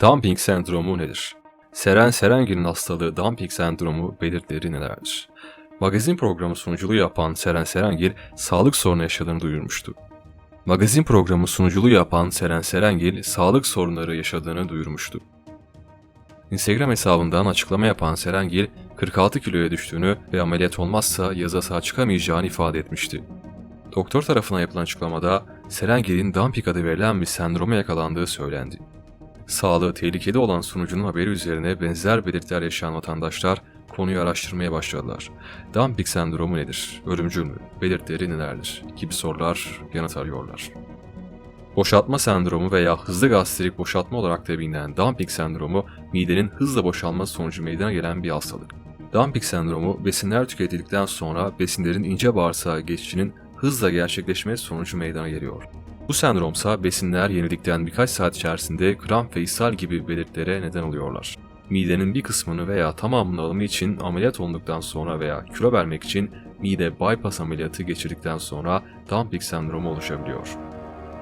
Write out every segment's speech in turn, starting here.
Dumping sendromu nedir? Seren Serengil'in hastalığı dumping sendromu belirtileri nelerdir? Magazin programı sunuculuğu yapan Seren Serengil, sağlık sorunu yaşadığını duyurmuştu. Magazin programı sunuculuğu yapan Seren Serengil, sağlık sorunları yaşadığını duyurmuştu. Instagram hesabından açıklama yapan Serengil, 46 kiloya düştüğünü ve ameliyat olmazsa yaza sağ çıkamayacağını ifade etmişti. Doktor tarafından yapılan açıklamada Serengil'in Dumping adı verilen bir sendroma yakalandığı söylendi. Sağlığı tehlikede olan sunucunun haberi üzerine benzer belirtiler yaşayan vatandaşlar konuyu araştırmaya başladılar. Dumping sendromu nedir? Ölümcül mü? Belirtileri nelerdir? gibi sorular yanıt arıyorlar. Boşaltma sendromu veya hızlı gastrik boşaltma olarak da bilinen dumping sendromu midenin hızla boşalması sonucu meydana gelen bir hastalık. Dumping sendromu besinler tüketildikten sonra besinlerin ince bağırsağa geçişinin hızla gerçekleşmesi sonucu meydana geliyor. Bu sendromsa besinler yenildikten birkaç saat içerisinde kramp ve ishal gibi belirtilere neden oluyorlar. Midenin bir kısmını veya tamamını alımı için ameliyat olduktan sonra veya kilo vermek için mide bypass ameliyatı geçirdikten sonra dumping sendromu oluşabiliyor.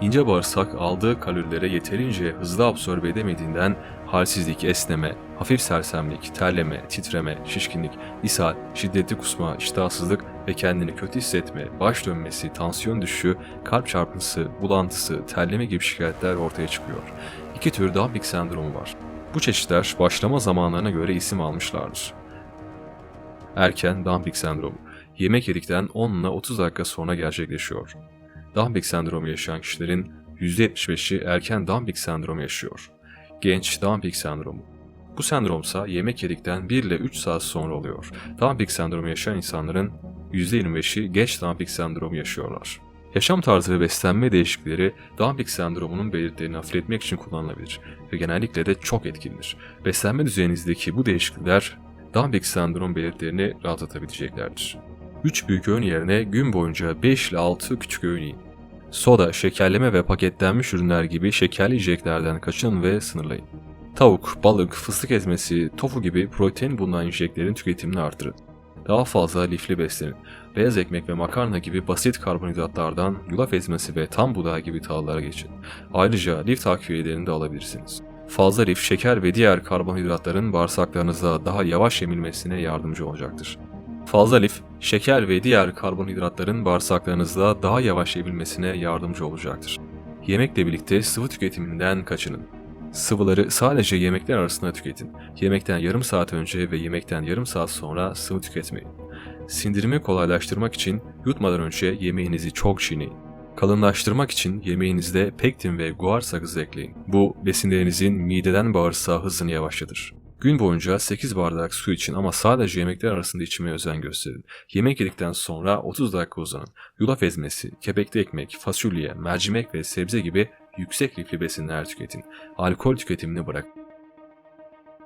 İnce bağırsak aldığı kalorilere yeterince hızlı absorbe edemediğinden halsizlik, esneme, hafif sersemlik, terleme, titreme, şişkinlik, ishal, şiddetli kusma, iştahsızlık ve kendini kötü hissetme, baş dönmesi, tansiyon düşüşü, kalp çarpıntısı, bulantısı, terleme gibi şikayetler ortaya çıkıyor. İki tür dumping sendromu var. Bu çeşitler başlama zamanlarına göre isim almışlardır. Erken dumping sendromu yemek yedikten 10 ile 30 dakika sonra gerçekleşiyor. Dumping sendromu yaşayan kişilerin %75'i erken dumping sendromu yaşıyor. Genç dumping sendromu. Bu sendromsa yemek yedikten 1 ile 3 saat sonra oluyor. Dumping sendromu yaşayan insanların %25'i geç dumping sendromu yaşıyorlar. Yaşam tarzı ve beslenme değişiklikleri dumping sendromunun belirtilerini hafifletmek için kullanılabilir ve genellikle de çok etkilidir. Beslenme düzeninizdeki bu değişiklikler dumping sendrom belirtilerini rahatlatabileceklerdir. 3 büyük öğün yerine gün boyunca 5 ile 6 küçük öğün yiyin. Soda, şekerleme ve paketlenmiş ürünler gibi şekerli yiyeceklerden kaçının ve sınırlayın. Tavuk, balık, fıstık ezmesi, tofu gibi protein bulunan yiyeceklerin tüketimini artırın. Daha fazla lifli beslenin. Beyaz ekmek ve makarna gibi basit karbonhidratlardan yulaf ezmesi ve tam buğday gibi tahıllara geçin. Ayrıca lif takviyelerini de alabilirsiniz. Fazla lif, şeker ve diğer karbonhidratların bağırsaklarınızda daha yavaş emilmesine yardımcı olacaktır. Fazla lif, şeker ve diğer karbonhidratların bağırsaklarınızda daha yavaş emilmesine yardımcı olacaktır. Yemekle birlikte sıvı tüketiminden kaçının. Sıvıları sadece yemekler arasında tüketin. Yemekten yarım saat önce ve yemekten yarım saat sonra sıvı tüketmeyin. Sindirimi kolaylaştırmak için yutmadan önce yemeğinizi çok çiğneyin. Kalınlaştırmak için yemeğinizde pektin ve guar sakızı ekleyin. Bu besinlerinizin mideden bağırsağa hızını yavaşlatır. Gün boyunca 8 bardak su için ama sadece yemekler arasında içmeye özen gösterin. Yemek yedikten sonra 30 dakika uzanın. Yulaf ezmesi, kepekli ekmek, fasulye, mercimek ve sebze gibi yüksek lifli besinler tüketin. Alkol tüketimini bırak.